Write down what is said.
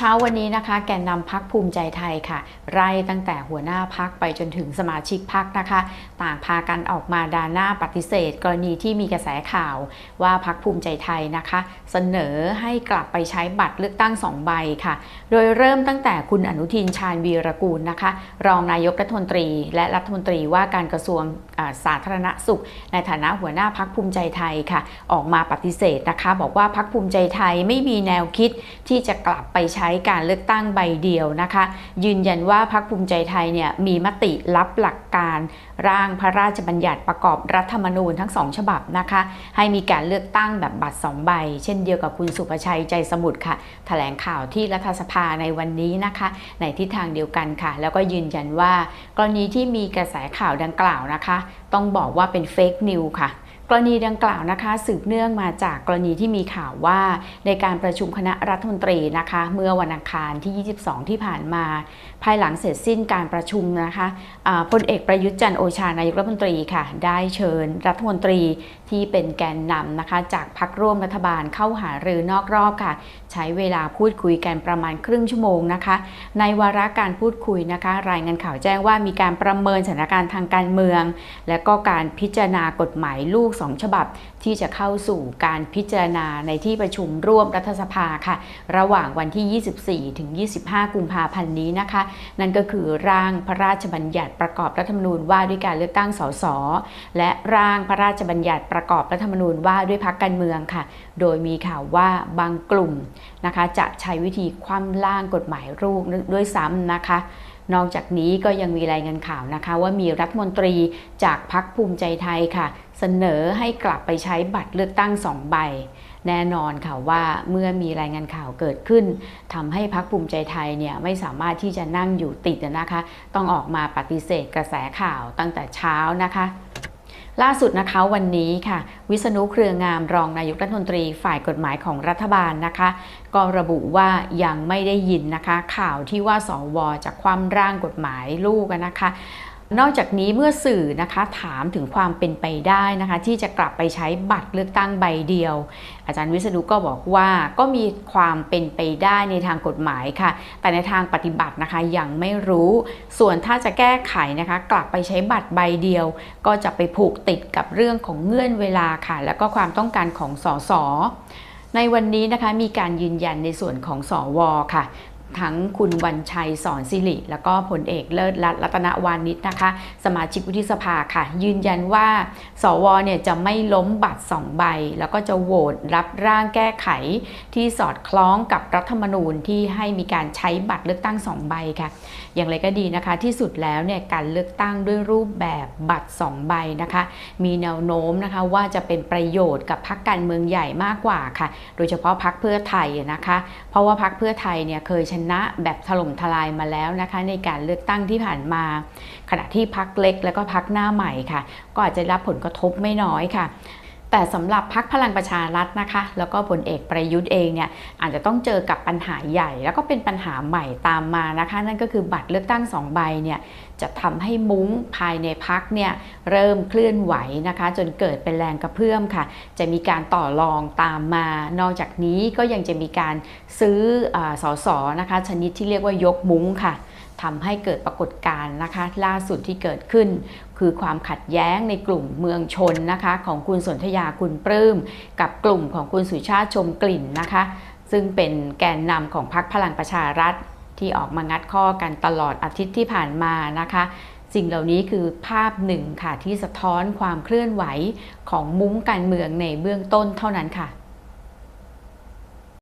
ช้าวันนี้นะคะแกนนำพักภูมิใจไทยค่ะ ไล่ตั้งแต่หัวหน้าพักไปจนถึงสมาชิกพักนะคะ ต่างพากันออกมาดาหน้าปฏิเสธ กรณีที่มีกระแสข่าวว่าพักภูมิใจไทยนะคะ เสนอให้กลับไปใช้บัตรเลือกตั้งสองใบค่ะ โดยเริ่มตั้งแต่คุณอนุทินชาญวีรกูลนะคะ รองนายกรัฐมนตรี และรัฐมนตรีว่าการกระทรวงสาธารณสุข ในฐานะหัวหน้าพักภูมิใจไทยค่ะ ออกมาปฏิเสธนะคะ บอกว่าพักภูมิใจไทยไม่มีแนวคิดที่จะกลับไปใช้การเลือกตั้งใบเดียวนะคะ ยืนยันว่าพักภูมิใจไทยเนี่ยมีมติรับหลักการร่างพระราชบัญญัติประกอบรัฐธรรมนูญทั้งสองฉบับนะคะ ให้มีการเลือกตั้งแบบบัตรสองใบ เช่นเดียวกับคุณสุประชัยใจสมุทรค่ะแถลงข่าวที่รัฐสภาในวันนี้นะคะ ในทิศทางเดียวกันค่ะ แล้วก็ยืนยันว่า กรณีที่มีกระแสข่าวดังกล่าวนะคะ ต้องบอกว่าเป็นเฟกนิวค่ะ กรณีดังกล่าวนะคะสืบเนื่องมาจากกรณีที่มีข่าวว่าในการประชุมคณะรัฐมนตรีนะคะ เมื่อวันอังคารที่ 22 ที่ผ่านมา ภายหลังเสร็จสิ้นการประชุมนะคะอ่าพลเอกประยุทธ์จันทร์โอชานายกรัฐมนตรีค่ะ ได้เชิญรัฐมนตรีที่เป็นแกนนำนะคะ จากพักร่วมรัฐบาลเข้าหารือนอกรอบค่ะ ใช้เวลาพูดคุยกันประมาณครึ่งชั่วโมงนะคะ ในวาระการพูดคุยนะคะ รายงานข่าวแจ้งว่ามีการประเมินสถานการณ์ทางการเมือง และก็การพิจารณากฎหมายลูก2 ฉบับ ที่จะเข้าสู่การพิจารณาในที่ประชุมร่วมรัฐสภาค่ะ ระหว่างวันที่ 24 ถึง 25 กุมภาพันธ์นี้นะคะ นั่นก็คือร่างพระราชบัญญัติประกอบรัฐธรรมนูญว่าด้วยการเลือกตั้งสสและร่างพระราชบัญญัติประกอบรัฐธรรมนูญว่าด้วยพรรคการเมืองค่ะ โดยมีข่าวว่าบางกลุ่มนะคะ จะใช้วิธีคว่ำร่างกฎหมายลูกด้วยซ้ำนะคะ นอกจากนี้ก็ยังมีรายงานข่าวนะคะ ว่ามีรัฐมนตรีจากพรรคภูมิใจไทยค่ะ เสนอให้กลับไปใช้บัตรเลือกตั้งสองใบ แน่นอนค่ะว่าเมื่อมีรายงานข่าวเกิดขึ้นทำให้พรรคภูมิใจไทยเนี่ยไม่สามารถที่จะนั่งอยู่ติดนะคะ ต้องออกมาปฏิเสธกระแสข่าวตั้งแต่เช้านะคะ ล่าสุดนะคะวันนี้ค่ะ วิษณุเครืองามรองนายกรัฐมนตรีฝ่ายกฎหมายของรัฐบาลนะคะ ก็ระบุว่ายังไม่ได้ยินนะคะ ข่าวที่ว่าสวจะคว่ำร่างกฎหมายลูกนะคะ นอกจากนี้เมื่อสื่อนะคะถามถึงความเป็นไปได้นะคะ ที่จะกลับไปใช้บัตรเลือกตั้งใบเดียว อาจารย์วิษณุก็บอกว่าก็มีความเป็นไปได้ในทางกฎหมายค่ะ แต่ในทางปฏิบัตินะคะยังไม่รู้ ส่วนถ้าจะแก้ไขนะคะ กลับไปใช้บัตรใบเดียว ก็จะไปผูกติดกับเรื่องของเงื่อนเวลาค่ะ แล้วก็ความต้องการของสสในวันนี้นะคะมีการยืนยันในส่วนของสอวค่ะ ทั้งคุณวันชัยสอนสิริ แล้วก็พลเอกเลิศรัตน์รัตนวานิชนะคะ สมาชิกวุฒิสภาค่ะ ยืนยันว่า สวเนี่ยจะไม่ล้มบัตรสองใบ แล้วก็จะโหวตรับร่างแก้ไข ที่สอดคล้องกับรัฐธรรมนูญที่ให้มีการใช้บัตรเลือกตั้งสองใบค่ะ อย่างไรก็ดีนะคะ ที่สุดแล้วเนี่ยการเลือกตั้งด้วยรูปแบบบัตรสองใบนะคะ มีแนวโน้มนะคะว่าจะเป็นประโยชน์กับพรรคการเมืองใหญ่มากกว่าค่ะ โดยเฉพาะพรรคเพื่อไทยนะคะ เพราะว่าพรรคเพื่อไทยเนี่ยเคยชนะแบบถล่มทลายมาแล้วนะคะ ในการเลือกตั้งที่ผ่านมา ขณะที่พักเล็กแล้วก็พักหน้าใหม่ค่ะ ก็อาจจะรับผลกระทบไม่น้อยค่ะ แต่สำหรับพักพลังประชารัฐนะคะ แล้วก็ผลเอกประยุทธ์เองเนี่ยอาจจะต้องเจอกับปัญหาใหญ่ แล้วก็เป็นปัญหาใหม่ตามมานะคะ นั่นก็คือบัตรเลือกตั้งสองใบเนี่ยจะทำให้มุ้งภายในพักเนี่ยเริ่มเคลื่อนไหวนะคะ จนเกิดเป็นแรงกระเพื่อมค่ะ จะมีการต่อรองตามมา นอกจากนี้ก็ยังจะมีการซื้ออาสสนะคะ ชนิดที่เรียกว่ายกมุ้งค่ะ ทำให้เกิดปรากฏการณ์นะคะ ล่าสุดที่เกิดขึ้น คือความขัดแย้งในกลุ่มเมืองชนนะคะ ของคุณสนธยาคุณปลื้มกับกลุ่มของคุณสุชาติชมกลิ่นนะคะ ซึ่งเป็นแกนนำของพรรคพลังประชารัฐ ที่ออกมางัดข้อกันตลอดอาทิตย์ที่ผ่านมานะคะสิ่งเหล่านี้คือภาพหนึ่งค่ะที่สะท้อนความเคลื่อนไหวของมุ้งการเมืองในเบื้องต้นเท่านั้นค่ะ